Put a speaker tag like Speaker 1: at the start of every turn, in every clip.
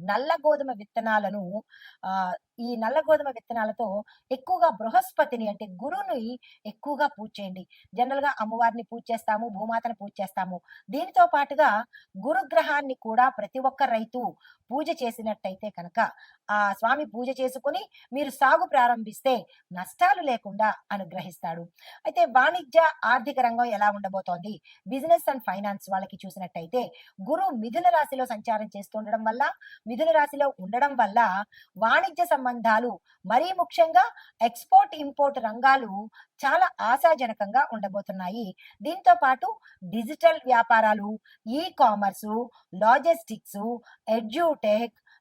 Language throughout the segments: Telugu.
Speaker 1: నల్ల గోధుమ విత్తనాలను ఆ ఈ నల్ల గోధుమ విత్తనాలతో ఎక్కువగా బృహస్పతిని అంటే గురువుని ఎక్కువగా పూజ చేయండి. జనరల్గా అమ్మవారిని పూజ చేస్తాము భూమాతను పూజ చేస్తాము. దీనితో పాటుగా గురుగ్రహాన్ని కూడా ప్రతి ఒక్క రైతు పూజ చేసినట్టయితే కనుక ఆ స్వామి పూజ చేసుకుని మీరు సాగు ప్రారంభిస్తే నష్టాలు లేకుండా అనుగ్రహిస్తాడు. అయితే వాణిజ్య ఆర్థిక రంగం ఎలా ఉండబోతోంది? బిజినెస్ అండ్ ఫైనాన్స్ వాళ్ళకి చూసినట్టయితే గురు మిథున రాశిలో సంచారం చేస్తుండడం వల్ల మిథున రాశిలో ఉండడం వల్ల వాణిజ్య సంబంధాలు మరీ ముఖ్యంగా ఎక్స్పోర్ట్ ఇంపోర్ట్ రంగాలు చాలా ఆశాజనకంగా ఉండబోతున్నాయి. దీంతో పాటు డిజిటల్ వ్యాపారాలు e commerce logistics edutech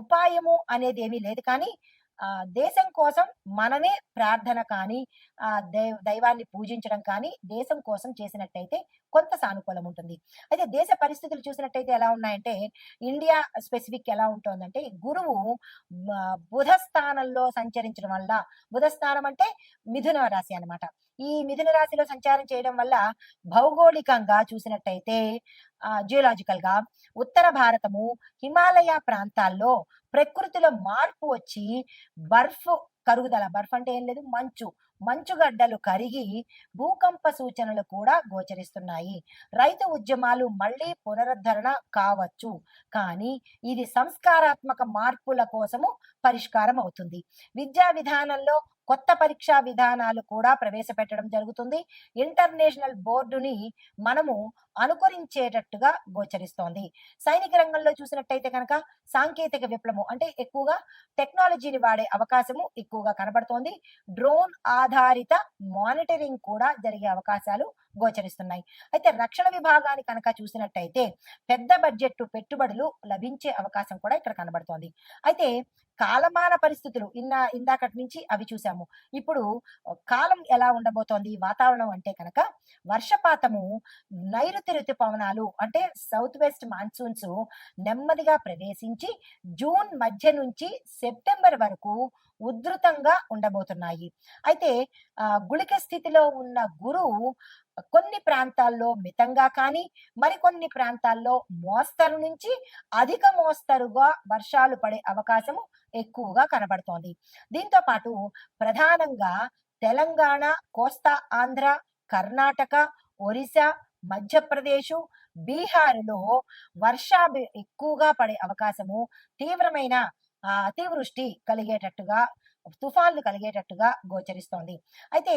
Speaker 1: ఉపాయము అనేది ఏమీ లేదు. కానీ ఆ దేశం కోసం మనమే ప్రార్థన కానీ ఆ దైవ దైవాన్ని పూజించడం కానీ దేశం కోసం చేసినట్టయితే కొంత సానుకూలం ఉంటుంది. అయితే దేశ పరిస్థితులు చూసినట్టయితే ఎలా ఉన్నాయంటే ఇండియా స్పెసిఫిక్ ఎలా ఉంటుందంటే గురువు బుధ స్థానంలో సంచరించడం వల్ల బుధ స్థానం అంటే మిథున రాశి అనమాట ఈ మిథున రాశిలో సంచారం చేయడం వల్ల భౌగోళికంగా చూసినట్టయితే జియోలాజికల్గా ఉత్తర భారతము హిమాలయ ప్రాంతాల్లో ప్రకృతిలో మార్పు వచ్చి బర్ఫ్ కరుగుదల బర్ఫ్ అంటే ఏం లేదు మంచు మంచుగడ్డలు కరిగి భూకంప సూచనలు కూడా గోచరిస్తున్నాయి. రైతు ఉద్యమాలు మళ్ళీ పునరుద్ధరణ కావచ్చు కానీ ఇది సంస్కారాత్మక మార్పుల కోసము పరిష్కారం అవుతుంది. విద్యా విధానంలో కొత్త పరీక్షా విధానాలు కూడా ప్రవేశపెట్టడం జరుగుతుంది. ఇంటర్నేషనల్ బోర్డుని మనము అనుకరించేటట్టుగా గోచరిస్తోంది. సైనిక రంగంలో చూసినట్టయితే కనుక సాంకేతిక విప్లవం అంటే ఎక్కువగా టెక్నాలజీని వాడే అవకాశము ఎక్కువగా కనబడుతోంది. డ్రోన్ ఆధారిత మానిటరింగ్ కూడా జరిగే అవకాశాలు గోచరిస్తున్నాయి. అయితే రక్షణ విభాగాన్ని కనుక చూసినట్టయితే పెద్ద బడ్జెట్ పెట్టుబడులు లభించే అవకాశం కూడా ఇక్కడ కనబడుతోంది. అయితే కాలమాన పరిస్థితులు ఇన్నా ఇందాకటి నుంచి అవి చూసాము. ఇప్పుడు కాలం ఎలా ఉండబోతోంది? వాతావరణం అంటే కనుక వర్షపాతము నైరుతి ఋతుపవనాలు అంటే సౌత్ వెస్ట్ మాన్సూన్స్ నెమ్మదిగా ప్రవేశించి జూన్ మధ్య నుంచి సెప్టెంబర్ వరకు ఉధృతంగా ఉండబోతున్నాయి. అయితే గుళిక స్థితిలో ఉన్న గురువు కొన్ని ప్రాంతాల్లో మితంగా కానీ మరికొన్ని ప్రాంతాల్లో మోస్తరు నుంచి అధిక మోస్తరుగా వర్షాలు పడే అవకాశము ఎక్కువగా కనబడుతోంది. దీంతో పాటు ప్రధానంగా తెలంగాణ కోస్తా ఆంధ్ర కర్ణాటక ఒరిస్సా మధ్యప్రదేశ్ బీహార్లో వర్ష ఎక్కువగా పడే అవకాశము తీవ్రమైన అతివృష్టి కలిగేటట్టుగా తుఫాన్లు కలిగేటట్టుగా గోచరిస్తోంది. అయితే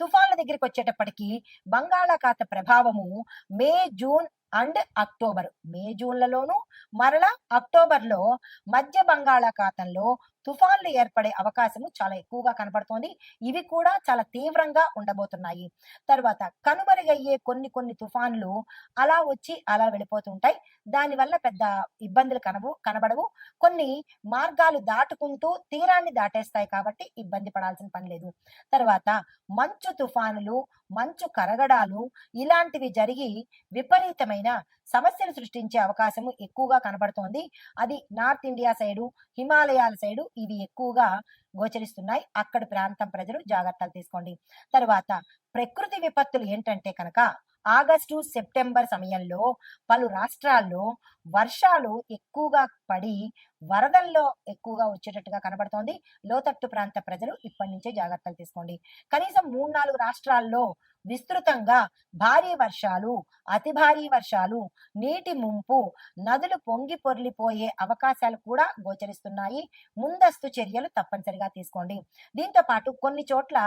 Speaker 1: తుఫాన్ల దగ్గరికి వచ్చేటప్పటికి బంగాళాఖాత ప్రభావము May June and October. May జూన్లలోను మరలా అక్టోబర్లో మధ్య బంగాళాఖాతంలో తుఫాన్లు ఏర్పడే అవకాశము చాలా ఎక్కువగా కనపడుతోంది. ఇవి కూడా చాలా తీవ్రంగా ఉండబోతున్నాయి. తర్వాత కనుమరుగయ్యే కొన్ని కొన్ని తుఫాన్లు అలా వచ్చి అలా వెళ్ళిపోతుంటాయి. దానివల్ల పెద్ద ఇబ్బందులు కనవు కనబడవు. కొన్ని మార్గాలు దాటుకుంటూ తీరాన్ని దాటేస్తాయి కాబట్టి ఇబ్బంది పడాల్సిన పని లేదు. తర్వాత మంచు తుఫానులు మంచు కరగడాలు ఇలాంటివి జరిగి విపరీతమైన సమస్యలు సృష్టించే అవకాశం ఎక్కువగా కనబడుతోంది. అది నార్త్ ఇండియా సైడు హిమాలయాల సైడు ఇవి ఎక్కువగా గోచరిస్తున్నాయి. అక్కడి ప్రాంతం ప్రజలు జాగ్రత్తలు తీసుకోండి. తర్వాత ప్రకృతి విపత్తులు ఏంటంటే కనుక ఆగస్టు సెప్టెంబర్ సమయంలో పలు రాష్ట్రాల్లో వర్షాలు ఎక్కువగా పడి వరదల్లో ఎక్కువగా వచ్చేటట్టుగా కనబడుతోంది. లోతట్టు ప్రాంత ప్రజలు ఇప్పటి నుంచే జాగ్రత్తలు తీసుకోండి. కనీసం మూడు నాలుగు రాష్ట్రాల్లో విస్తృతంగా భారీ వర్షాలు అతి భారీ వర్షాలు నీటి ముంపు నదులు పొంగి పొర్లిపోయే అవకాశాలు కూడా గోచరిస్తున్నాయి. ముందస్తు చర్యలు తప్పనిసరిగా తీసుకోండి. దీంతో పాటు కొన్ని చోట్ల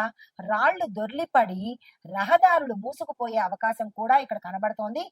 Speaker 1: రాళ్ళు దొర్లిపడి రహదారులు మూసుకుపోయే అవకాశం కూడా ఇక్కడ కనబడుతోంది.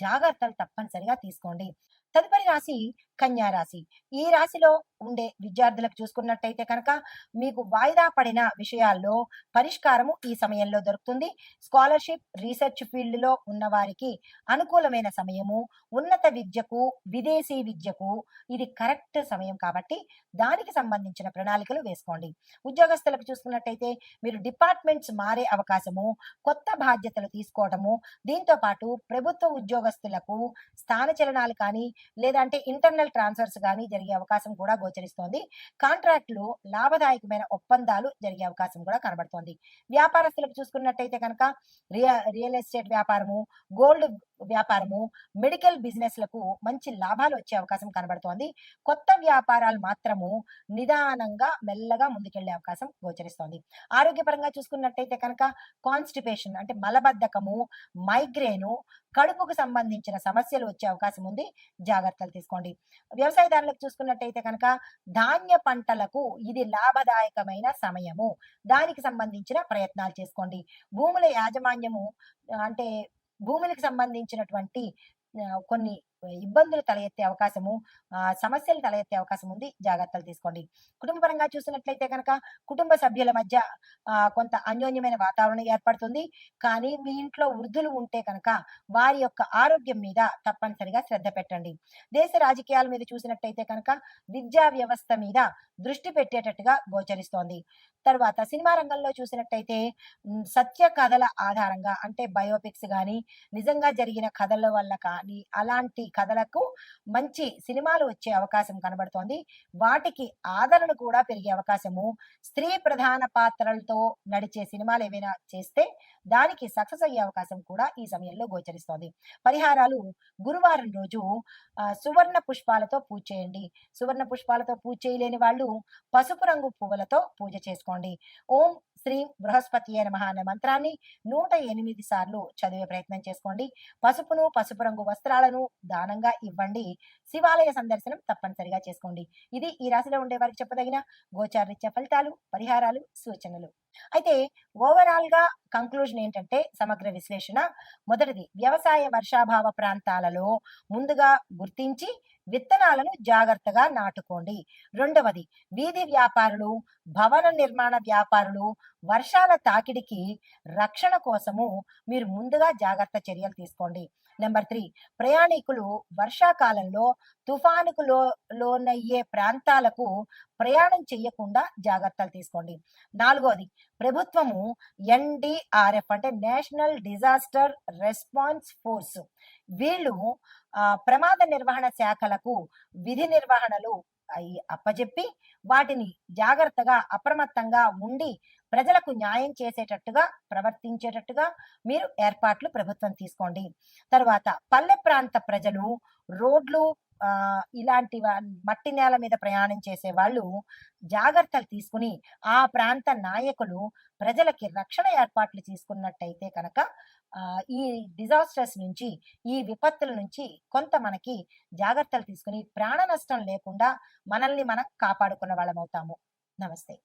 Speaker 1: జాగ్రత్తలు తప్పనిసరిగా తీసుకోండి. తదుపరి రాశి కన్యా రాశి. ఈ రాశిలో ఉండే విద్యార్థులకు చూసుకున్నట్టయితే కనుక మీకు వాయిదా పడిన విషయాల్లో పరిష్కారము ఈ సమయంలో దొరుకుతుంది. స్కాలర్షిప్ రీసెర్చ్ ఫీల్డ్లో ఉన్న వారికి అనుకూలమైన సమయము ఉన్నత విద్యకు విదేశీ విద్యకు ఇది కరెక్ట్ సమయం కాబట్టి దానికి సంబంధించిన ప్రణాళికలు వేసుకోండి. ఉద్యోగస్తులకు చూసుకున్నట్టయితే మీరు డిపార్ట్మెంట్స్ మారే అవకాశము కొత్త బాధ్యతలు తీసుకోవడము దీంతో పాటు ప్రభుత్వ ఉద్యోగస్తులకు స్థానచలనాలు కానీ లేదంటే ఇంటర్నల్ ట్రాన్స్ఫర్స్ కానీ జరిగే అవకాశం కూడా గోచరిస్తోంది. కాంట్రాక్టులు లాభదాయకమైన ఒప్పందాలు జరిగే అవకాశం కూడా కనబడుతోంది. వ్యాపారస్తులకు చూసుకున్నట్టయితే కనుక రియల్ రియల్ ఎస్టేట్ వ్యాపారము గోల్డ్ వ్యాపారము మెడికల్ బిజినెస్లకు మంచి లాభాలు వచ్చే అవకాశం కనబడుతోంది. కొత్త వ్యాపారాలు మాత్రము నిదానంగా మెల్లగా ముందుకెళ్ళే అవకాశం గోచరిస్తోంది. ఆరోగ్యపరంగా చూసుకున్నట్టయితే కనుక కాన్స్టిపేషన్ అంటే మలబద్ధకము మైగ్రేను కడుపుకు సంబంధించిన సమస్యలు వచ్చే అవకాశం ఉంది. జాగ్రత్తలు తీసుకోండి. వ్యవసాయదారులకు చూసుకున్నట్టయితే కనుక ధాన్య పంటలకు ఇది లాభదాయకమైన సమయము. దానికి సంబంధించిన ప్రయత్నాలు చేసుకోండి. భూముల యాజమాన్యము అంటే భూములకు సంబంధించినటువంటి కొన్ని ఇబ్బందులు తలెత్తే అవకాశము సమస్యలు తలెత్తే అవకాశం ఉంది. జాగ్రత్తలు తీసుకోండి. కుటుంబపరంగా చూసినట్లయితే కనుక కుటుంబ సభ్యుల మధ్య కొంత అన్యోన్యమైన వాతావరణం ఏర్పడుతుంది. కానీ మీ ఇంట్లో వృద్ధులు ఉంటే కనుక వారి యొక్క ఆరోగ్యం మీద తప్పనిసరిగా శ్రద్ధ పెట్టండి. దేశ రాజకీయాల మీద చూసినట్టయితే కనుక విద్యా వ్యవస్థ మీద దృష్టి పెట్టేటట్టుగా గోచరిస్తోంది. తర్వాత సినిమా రంగంలో చూసినట్టయితే సత్య కథల ఆధారంగా అంటే బయోపిక్స్ కానీ నిజంగా జరిగిన కథల వల్ల కానీ అలాంటి కథలకు మంచి సినిమాలు వచ్చే అవకాశం కనబడుతోంది. వాటికి ఆదరణ కూడా పెరిగే అవకాశము. స్త్రీ ప్రధాన పాత్రలతో నడిచే సినిమాలు ఏవైనా చేస్తే దానికి సక్సెస్ అయ్యే అవకాశం కూడా ఈ సమయంలో గోచరిస్తోంది. పరిహారాలు గురువారం రోజు సువర్ణ పుష్పాలతో పూజ చేయండి. సువర్ణ పుష్పాలతో పూజ చేయలేని వాళ్ళు పసుపు రంగు పువ్వులతో పూజ చేసుకోండి. ఓం శ్రీ బృహస్పతి అయిన అనే మంత్రాన్ని నూట ఎనిమిది సార్లు చదివే ప్రయత్నం చేసుకోండి. పసుపును పసుపు రంగు వస్త్రాలను దానంగా ఇవ్వండి. శివాలయ సందర్శనం తప్పనిసరిగా చేసుకోండి. ఇది ఈ రాశిలో ఉండే వారికి చెప్పదగిన గోచారీత్య ఫలితాలు పరిహారాలు సూచనలు. అయితే ఓవరాల్గా కంక్లూజన్ ఏంటంటే సమగ్ర విశ్లేషణ. మొదటిది వ్యవసాయ వర్షాభావ ప్రాంతాలలో ముందుగా గుర్తించి విత్తనాలను జాగ్రత్తగా నాటుకోండి. రెండవది వీధి వ్యాపారులు భవన నిర్మాణ వ్యాపారులు వర్షాల తాకిడికి రక్షణ కోసము మీరు ముందుగా జాగ్రత్త చర్యలు తీసుకోండి. నెంబర్ త్రీ ప్రయాణికులు వర్షాకాలంలో తుఫానుకు లో లోనయ్యే ప్రాంతాలకు ప్రయాణం చేయకుండా జాగ్రత్తలు తీసుకోండి. నాలుగోది ప్రభుత్వము ఎన్డిఆర్ఎఫ్ అంటే నేషనల్ డిజాస్టర్ రెస్పాన్స్ ఫోర్స్. వీళ్ళు ప్రమాద నిర్వహణ శాఖలకు విధి నిర్వహణలు అయి అప్పజెప్పి వాటిని జాగ్రత్తగా అప్రమత్తంగా ఉండి ప్రజలకు న్యాయం చేసేటట్టుగా ప్రవర్తించేటట్టుగా మీరు ఏర్పాట్లు ప్రభుత్వం తీసుకోండి. తర్వాత పల్లె ప్రాంత ప్రజలు రోడ్లు ఇలాంటి మట్టి నేల మీద ప్రయాణం చేసే వాళ్ళు జాగ్రత్తలు తీసుకుని ఆ ప్రాంత నాయకులు ప్రజలకి రక్షణ ఏర్పాట్లు తీసుకున్నట్టయితే కనుక ఈ డిజాస్టర్స్ నుంచి ఈ విపత్తుల నుంచి కొంత మనకి జాగ్రత్తలు తీసుకుని ప్రాణ నష్టం లేకుండా మనల్ని మనం కాపాడుకున్న వాళ్ళం అవుతాము నమస్తే.